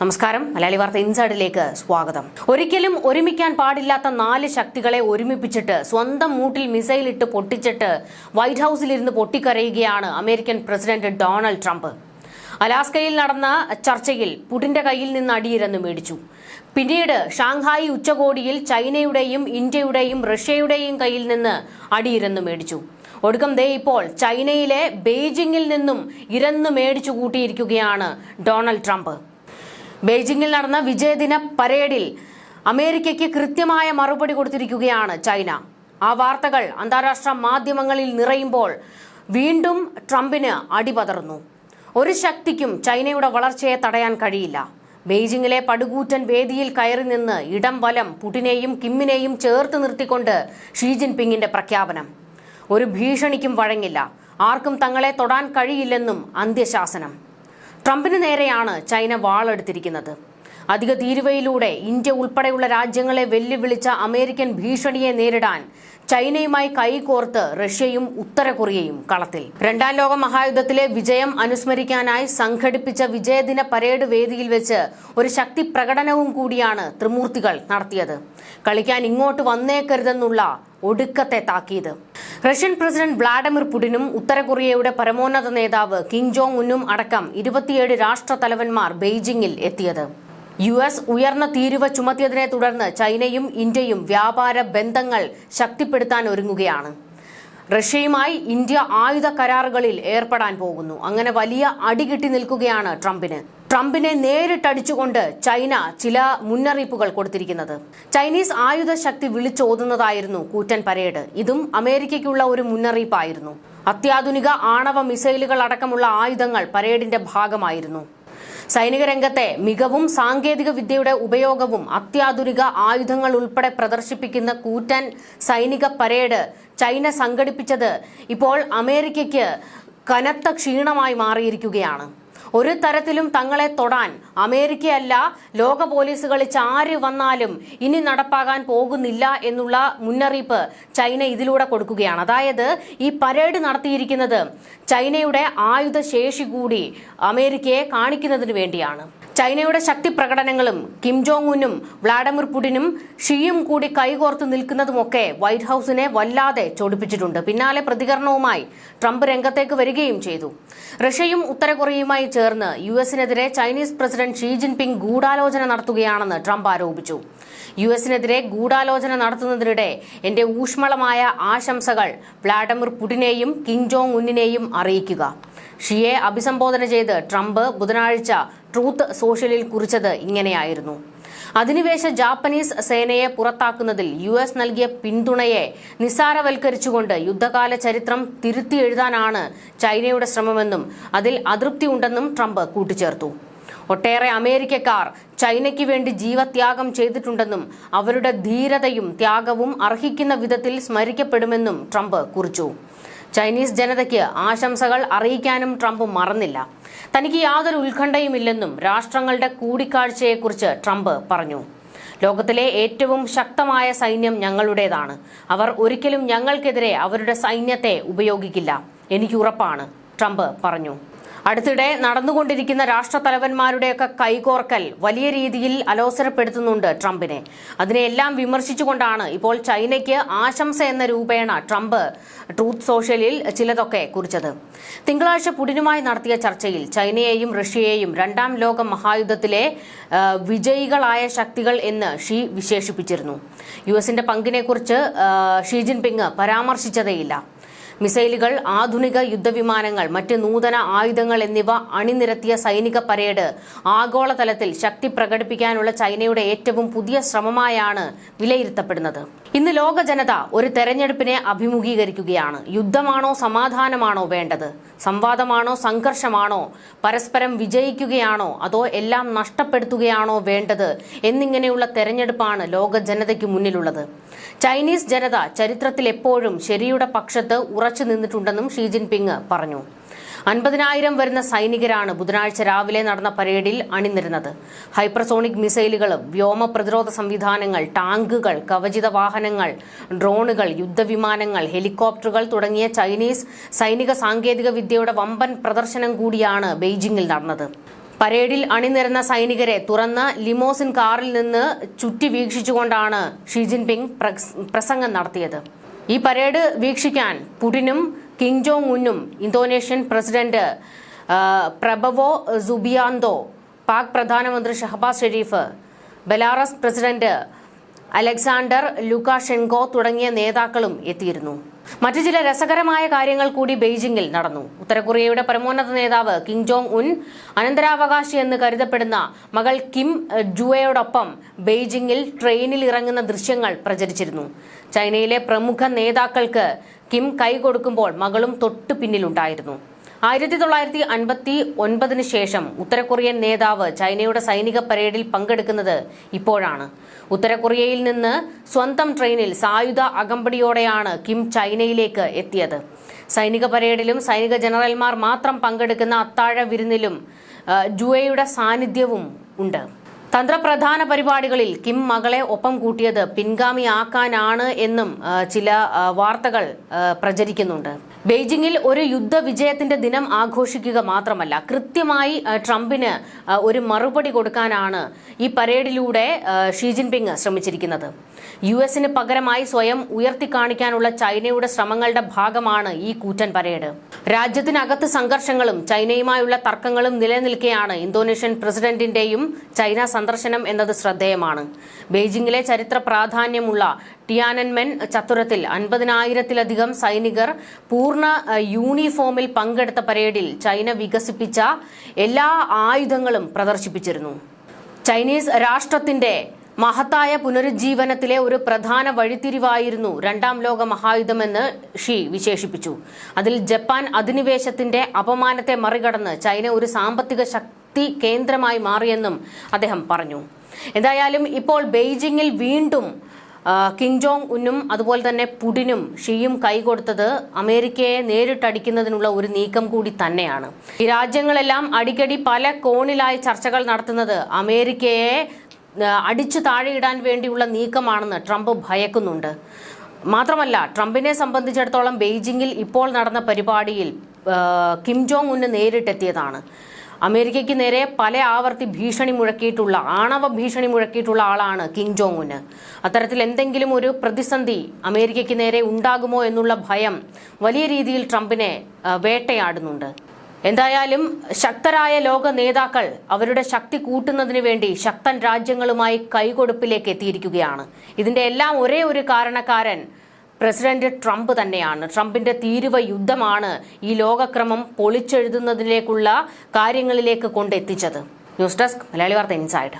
നമസ്കാരം. മലയാളി വാർത്ത ഇൻസൈഡിലേക്ക് സ്വാഗതം. ഒരിക്കലും ഒരുമിക്കാൻ പാടില്ലാത്ത നാല് ശക്തികളെ ഒരുമിപ്പിച്ചിട്ട് സ്വന്തം മൂട്ടിൽ മിസൈൽ ഇട്ട് പൊട്ടിച്ചിട്ട് വൈറ്റ് ഹൌസിലിരുന്ന് പൊട്ടിക്കരയുകയാണ് അമേരിക്കൻ പ്രസിഡന്റ് ഡൊണാൾഡ് ട്രംപ്. അലാസ്കയിൽ നടന്ന ചർച്ചയിൽ പുടിന്റെ കയ്യിൽ നിന്ന് അടിയിരന്ന് മേടിച്ചു. പിന്നീട് ഷാങ്ഹായി ഉച്ചകോടിയിൽ ചൈനയുടെയും ഇന്ത്യയുടെയും റഷ്യയുടെയും കയ്യിൽ നിന്ന് അടിയിരന്ന് മേടിച്ചു. ഒടുക്കം ദേ ഇപ്പോൾ ചൈനയിലെ ബെയ്ജിങ്ങിൽ നിന്നും ഇരന്ന് മേടിച്ചു കൂട്ടിയിരിക്കുകയാണ് ഡൊണാൾഡ് ട്രംപ്. ബെയ്ജിംഗിൽ നടന്ന വിജയദിന പരേഡിൽ അമേരിക്കയ്ക്ക് കൃത്യമായ മറുപടി കൊടുത്തിരിക്കുകയാണ് ചൈന. ആ വാർത്തകൾ അന്താരാഷ്ട്ര മാധ്യമങ്ങളിൽ നിറയുമ്പോൾ വീണ്ടും ട്രംപിന് അടിപതർന്നു ഒരു ശക്തിക്കും ചൈനയുടെ വളർച്ചയെ തടയാൻ കഴിയില്ല. ബെയ്ജിങ്ങിലെ പടുകൂറ്റൻ വേദിയിൽ കയറി നിന്ന് ഇടം വലം പുടിനെയും കിമ്മിനെയും ചേർത്ത് നിർത്തിക്കൊണ്ട് ഷീ ജിൻപിങ്ങിന്റെ പ്രഖ്യാപനം. ഒരു ഭീഷണിക്കും വഴങ്ങില്ല. ആർക്കും തങ്ങളെ തൊടാൻ കഴിയില്ലെന്നും അന്ത്യശാസനം. ട്രംപിന് നേരെയാണ് ചൈന വാളെടുത്തിരിക്കുന്നത്. അധിക തീരുവയിലൂടെ ഇന്ത്യ ഉൾപ്പെടെയുള്ള രാജ്യങ്ങളെ വെല്ലുവിളിച്ച അമേരിക്കൻ ഭീഷണിയെ നേരിടാൻ ചൈനയുമായി കൈകോർത്ത് റഷ്യയും ഉത്തര കൊറിയയും കളത്തിൽ. രണ്ടാം ലോക മഹായുദ്ധത്തിലെ വിജയം അനുസ്മരിക്കാനായി സംഘടിപ്പിച്ച വിജയദിന പരേഡ് വേദിയിൽ വെച്ച് ഒരു ശക്തി പ്രകടനവും കൂടിയാണ് ത്രിമൂർത്തികൾ നടത്തിയത്. കളിക്കാൻ ഇങ്ങോട്ട് വന്നേക്കരുതെന്നുള്ള ഒടുക്കത്തെ താക്കീത്. റഷ്യൻ പ്രസിഡന്റ് വ്ളാഡിമിർ പുടിനും ഉത്തര കൊറിയയുടെ പരമോന്നത നേതാവ് കിം ജോങ് ഉന്നും അടക്കം ഇരുപത്തിയേഴ് രാഷ്ട്രതലവന്മാർ ബെയ്ജിംഗിൽ എത്തിയത്. യു എസ് ഉയർന്ന തീരുവ ചുമത്തിയതിനെ തുടർന്ന് ചൈനയും ഇന്ത്യയും വ്യാപാര ബന്ധങ്ങൾ ശക്തിപ്പെടുത്താൻ ഒരുങ്ങുകയാണ്. റഷ്യയുമായി ഇന്ത്യ ആയുധ കരാറുകളിൽ ഏർപ്പെടാൻ പോകുന്നു. അങ്ങനെ വലിയ അടി കിട്ടി നിൽക്കുകയാണ് ട്രംപിന്. ട്രംപിനെ നേരിട്ടടിച്ചുകൊണ്ട് ചൈന ചില മുന്നറിയിപ്പുകൾ കൊടുത്തിരിക്കുന്നത്. ചൈനീസ് ആയുധ ശക്തി വിളിച്ചോതുന്നതായിരുന്നു കൂറ്റൻ പരേഡ്. ഇതും അമേരിക്കയ്ക്കുള്ള ഒരു മുന്നറിയിപ്പായിരുന്നു. അത്യാധുനിക ആണവ മിസൈലുകൾ അടക്കമുള്ള ആയുധങ്ങൾ പരേഡിന്റെ ഭാഗമായിരുന്നു. സൈനിക രംഗത്തെ മികവും സാങ്കേതിക വിദ്യയുടെ ഉപയോഗവും അത്യാധുനിക ആയുധങ്ങൾ ഉൾപ്പെടെ പ്രദർശിപ്പിക്കുന്ന കൂറ്റൻ സൈനിക പരേഡ് ചൈന സംഘടിപ്പിച്ചത് ഇപ്പോൾ അമേരിക്കയ്ക്ക് കനത്ത ക്ഷീണമായി മാറിയിരിക്കുകയാണ്. ഒരു തരത്തിലും തങ്ങളെ തൊടാൻ അമേരിക്കയല്ല ലോക പോലീസ് ചാരി വന്നാലും ഇനി നടപ്പാകാൻ പോകുന്നില്ല എന്നുള്ള മുന്നറിയിപ്പ് ചൈന ഇതിലൂടെ കൊടുക്കുകയാണ്. അതായത് ഈ പരേഡ് നടത്തിയിരിക്കുന്നത് ചൈനയുടെ ആയുധശേഷി കൂടി അമേരിക്കയെ കാണിക്കുന്നതിന് വേണ്ടിയാണ്. ചൈനയുടെ ശക്തി പ്രകടനങ്ങളും കിം ജോങ് ഉന്നും വ്ളാഡിമിർ പുടിനും ഷിയും കൂടി കൈകോർത്ത് നിൽക്കുന്നതുമൊക്കെ വൈറ്റ് ഹൌസിനെ വല്ലാതെ ചോടിപ്പിച്ചിട്ടുണ്ട്. പിന്നാലെ പ്രതികരണവുമായി ട്രംപ് രംഗത്തേക്ക് വരികയും ചെയ്തു. റഷ്യയും ഉത്തര കൊറിയയുമായി ചേർന്ന് യു എസിനെതിരെ ചൈനീസ് പ്രസിഡന്റ് ഷീ ജിൻപിങ് ഗൂഢാലോചന നടത്തുകയാണെന്ന് ട്രംപ് ആരോപിച്ചു. യു എസിനെതിരെ ഗൂഢാലോചന നടത്തുന്നതിനിടെ എന്റെ ഊഷ്മളമായ ആശംസകൾ വ്ളാഡിമിർ പുടിനെയും കിം ജോങ് ഉന്നിനെയും അറിയിക്കുക. ഷിയെ അഭിസംബോധന ചെയ്ത് ട്രംപ് ബുധനാഴ്ച ട്രൂത്ത് സോഷ്യലിൽ കുറിച്ചത് ഇങ്ങനെയായിരുന്നു. അധിനിവേശ ജാപ്പനീസ് സേനയെ പുറത്താക്കുന്നതിൽ യു എസ് നൽകിയ പിന്തുണയെ നിസ്സാരവൽക്കരിച്ചുകൊണ്ട് യുദ്ധകാല ചരിത്രം തിരുത്തി എഴുതാനാണ് ചൈനയുടെ ശ്രമമെന്നും അതിൽ അതൃപ്തി ഉണ്ടെന്നും ട്രംപ് കൂട്ടിച്ചേർത്തു. ഒട്ടേറെ അമേരിക്കക്കാർ ചൈനയ്ക്ക് വേണ്ടി ജീവത്യാഗം ചെയ്തിട്ടുണ്ടെന്നും അവരുടെ ധീരതയും ത്യാഗവും അർഹിക്കുന്ന വിധത്തിൽ സ്മരിക്കപ്പെടുമെന്നും ട്രംപ് കുറിച്ചു. ചൈനീസ് ജനതയ്ക്ക് ആശംസകൾ അറിയിക്കാനും ട്രംപ് മറന്നില്ല. തനിക്ക് യാതൊരു ഉത്കണ്ഠയുമില്ലെന്നും രാഷ്ട്രങ്ങളുടെ കൂടിക്കാഴ്ചയെക്കുറിച്ച് ട്രംപ് പറഞ്ഞു. ലോകത്തിലെ ഏറ്റവും ശക്തമായ സൈന്യം ഞങ്ങളുടേതാണ്. അവർ ഒരിക്കലും ഞങ്ങൾക്കെതിരെ അവരുടെ സൈന്യത്തെ ഉപയോഗിക്കില്ല. എനിക്ക് ഉറപ്പാണ് ട്രംപ് പറഞ്ഞു. അടുത്തിടെ നടന്നുകൊണ്ടിരിക്കുന്ന രാഷ്ട്രതലവന്മാരുടെയൊക്കെ കൈകോർക്കൽ വലിയ രീതിയിൽ അലോസരപ്പെടുത്തുന്നുണ്ട് ട്രംപിനെ. അതിനെയെല്ലാം വിമർശിച്ചുകൊണ്ടാണ് ഇപ്പോൾ ചൈനയ്ക്ക് ആശംസ എന്ന രൂപേണ ട്രംപ് ട്രൂത്ത് സോഷ്യലിൽ ചിലതൊക്കെ കുറിച്ചത്. തിങ്കളാഴ്ച പുടിനുമായി നടത്തിയ ചർച്ചയിൽ ചൈനയെയും റഷ്യയെയും രണ്ടാം ലോക മഹായുദ്ധത്തിലെ വിജയികളായ ശക്തികൾ എന്ന് ഷീ വിശേഷിപ്പിച്ചിരുന്നു. യു എസിന്റെ പങ്കിനെക്കുറിച്ച് ഷീ ജിൻപിങ് പരാമർശിച്ചതേയില്ല. മിസൈലുകൾ ആധുനിക യുദ്ധവിമാനങ്ങൾ മറ്റ് നൂതന ആയുധങ്ങൾ എന്നിവ അണിനിരത്തിയ സൈനിക പരേഡ് ആഗോളതലത്തിൽ ശക്തി പ്രകടിപ്പിക്കാനുള്ള ചൈനയുടെ ഏറ്റവും പുതിയ ശ്രമമായാണ് വിലയിരുത്തപ്പെടുന്നത്. ഇന്ന് ലോക ജനത ഒരു തെരഞ്ഞെടുപ്പിനെ അഭിമുഖീകരിക്കുകയാണ്. യുദ്ധമാണോ സമാധാനമാണോ വേണ്ടത്? സംവാദമാണോ സംഘർഷമാണോ? പരസ്പരം വിജയിക്കുകയാണോ? അതോ എല്ലാം നഷ്ടപ്പെടുത്തുകയാണോ വേണ്ടത്? എന്നിങ്ങനെയുള്ള തെരഞ്ഞെടുപ്പാണ് ലോക ജനതയ്ക്ക് മുന്നിലുള്ളത്. ചൈനീസ് ജനത ചരിത്രത്തിൽ എപ്പോഴും ശരിയുടെ പക്ഷത്ത് ഉറച്ചു നിന്നിട്ടുണ്ടെന്നും ഷീ ജിൻപിങ് പറഞ്ഞു. അൻപതിനായിരം വരുന്ന സൈനികരാണ് ബുധനാഴ്ച രാവിലെ നടന്ന പരേഡിൽ അണിനിരുന്നത്. ഹൈപ്പർസോണിക് മിസൈലുകളും വ്യോമ പ്രതിരോധ സംവിധാനങ്ങൾ ടാങ്കുകൾ കവചിത വാഹനങ്ങൾ ഡ്രോണുകൾ യുദ്ധവിമാനങ്ങൾ ഹെലികോപ്റ്ററുകൾ തുടങ്ങിയ ചൈനീസ് സൈനിക സാങ്കേതിക വിദ്യയുടെ വമ്പൻ പ്രദർശനം കൂടിയാണ് ബെയ്ജിംഗിൽ നടന്നത്. പരേഡിൽ അണിനിരന്ന സൈനികരെ തുറന്ന ലിമോസിൻ കാറിൽ നിന്ന് ചുറ്റി വീക്ഷിച്ചുകൊണ്ടാണ് ഷി ജിൻപിങ് പ്രസംഗം നടത്തിയത്. ഈ പരേഡ് വീക്ഷിക്കാൻ പുടിനും Kim Jong ഉന്നും Indonesian president Prabowo Subianto Pak പ്രധാനമന്ത്രി Shehbaz Sharif Belarus president Alexander Lukashenko തുടങ്ങിയ നേതാക്കളും എത്തിയിരുന്നു. മറ്റു ചില രസകരമായ കാര്യങ്ങൾ കൂടി ബെയ്ജിംഗിൽ നടന്നു. ഉത്തരകൊറിയയുടെ പരമോന്നത നേതാവ് കിം ജോങ് ഉൻ അനന്തരാവകാശി എന്ന് കരുതപ്പെടുന്ന മകൾ കിം ജുവയോടൊപ്പം ബെയ്ജിംഗിൽ ട്രെയിനിൽ ഇറങ്ങുന്ന ദൃശ്യങ്ങൾ പ്രചരിച്ചിരുന്നു. ചൈനയിലെ പ്രമുഖ നേതാക്കൾക്ക് കിം കൈ കൊടുക്കുമ്പോൾ മകളും തൊട്ടു പിന്നിലുണ്ടായിരുന്നു. ആയിരത്തി തൊള്ളായിരത്തി അൻപത്തി ഒൻപതിന് ശേഷം ഉത്തരകൊറിയൻ നേതാവ് ചൈനയുടെ സൈനിക പരേഡിൽ പങ്കെടുക്കുന്നത് ഇപ്പോഴാണ്. ഉത്തരകൊറിയയിൽ നിന്ന് സ്വന്തം ട്രെയിനിൽ സായുധ അകമ്പടിയോടെയാണ് കിം ചൈനയിലേക്ക് എത്തിയത്. സൈനിക പരേഡിലും സൈനിക ജനറൽമാർ മാത്രം പങ്കെടുക്കുന്ന അത്താഴ വിരുന്നിലും ജുവയുടെ സാന്നിധ്യവും ഉണ്ട്. തന്ത്രപ്രധാന പരിപാടികളിൽ കിം മകളെ ഒപ്പം കൂട്ടിയത് പിൻഗാമിയാക്കാനാണ് എന്നും ചില വാർത്തകൾ പ്രചരിക്കുന്നുണ്ട്. ബെയ്ജിംഗിൽ ഒരു യുദ്ധവിജയത്തിന്റെ ദിനം ആഘോഷിക്കുക മാത്രമല്ല കൃത്യമായി ട്രംപിന് ഒരു മറുപടി കൊടുക്കാനാണ് ഈ പരേഡിലൂടെ ഷീ ജിൻപിങ് ശ്രമിച്ചിരിക്കുന്നത്. യു എസിന് പകരമായി സ്വയം ഉയർത്തിക്കാണിക്കാനുള്ള ചൈനയുടെ ശ്രമങ്ങളുടെ ഭാഗമാണ് ഈ കൂറ്റൻ പരേഡ്. രാജ്യത്തിനകത്ത് സംഘർഷങ്ങളും ചൈനയുമായുള്ള തർക്കങ്ങളും നിലനിൽക്കെയാണ് ഇന്തോനേഷ്യൻ പ്രസിഡന്റിന്റെയും ചൈന സന്ദർശനം എന്നത് ശ്രദ്ധേയമാണ്. ബെയ്ജിംഗിലെ ചരിത്ര പ്രാധാന്യമുള്ള ടിയാനൻമെൻ ചത്തുരത്തിൽ അൻപതിനായിരത്തിലധികം സൈനികർ പൂർണ യൂണിഫോമിൽ പങ്കെടുത്ത പരേഡിൽ ചൈന വികസിപ്പിച്ച എല്ലാ ആയുധങ്ങളും പ്രദർശിപ്പിച്ചിരുന്നു. ചൈനീസ് രാഷ്ട്രത്തിന്റെ മഹത്തായ പുനരുജ്ജീവനത്തിലെ ഒരു പ്രധാന വഴിത്തിരിവായിരുന്നു രണ്ടാം ലോക മഹായുദ്ധമെന്ന് ഷീ വിശേഷിപ്പിച്ചു. അതിൽ ജപ്പാൻ അധിനിവേശത്തിന്റെ അപമാനത്തെ മറികടന്ന് ചൈന ഒരു സാമ്പത്തിക ശക്തി കേന്ദ്രമായി മാറിയെന്നും അദ്ദേഹം പറഞ്ഞു. എന്തായാലും ഇപ്പോൾ ബെയ്ജിങ്ങിൽ വീണ്ടും കിം ജോങ് ഉന്നും അതുപോലെ തന്നെ പുടിനും ഷിയും കൈകൊടുത്തത് അമേരിക്കയെ നേരിട്ടടിക്കുന്നതിനുള്ള ഒരു നീക്കം കൂടി തന്നെയാണ്. ഈ രാജ്യങ്ങളെല്ലാം അടിക്കടി പല കോണിലായി ചർച്ചകൾ നടത്തുന്നത് അമേരിക്കയെ അടിച്ചു താഴെയിടാൻ വേണ്ടിയുള്ള നീക്കമാണെന്ന് ട്രംപ് ഭയക്കുന്നുണ്ട്. മാത്രമല്ല ട്രംപിനെ സംബന്ധിച്ചിടത്തോളം ബെയ്ജിങ്ങിൽ ഇപ്പോൾ നടന്ന പരിപാടിയിൽ കിം ജോങ് ഉന്ന് നേരിട്ടെത്തിയതാണ്. അമേരിക്കയ്ക്ക് നേരെ പല ആവർത്തി ഭീഷണി മുഴക്കിയിട്ടുള്ള ആണവ ഭീഷണി മുഴക്കിയിട്ടുള്ള ആളാണ് കിം ജോങ് ഉന് അത്തരത്തിൽ എന്തെങ്കിലും ഒരു പ്രതിസന്ധി അമേരിക്കയ്ക്ക് നേരെ ഉണ്ടാകുമോ എന്നുള്ള ഭയം വലിയ രീതിയിൽ ട്രംപിനെ വേട്ടയാടുന്നുണ്ട്. എന്തായാലും ശക്തരായ ലോക നേതാക്കൾ അവരുടെ ശക്തി കൂട്ടുന്നതിന് വേണ്ടി ശക്തൻ രാജ്യങ്ങളുമായി കൈകൊടുപ്പിലേക്ക് എത്തിയിരിക്കുകയാണ്. ഇതിന്റെ എല്ലാം ഒരേ ഒരു കാരണക്കാരൻ പ്രസിഡന്റ് ട്രംപ് തന്നെയാണ്. ട്രംപിന്റെ തീരുവ യുദ്ധമാണ് ഈ ലോകക്രമം പൊളിച്ചെഴുതുന്നതിലേക്കുള്ള കാര്യങ്ങളിലേക്ക് കൊണ്ടെത്തിച്ചത്. ന്യൂസ് ഡെസ്ക് മലയാളി വാർത്ത ഇൻസൈഡ്.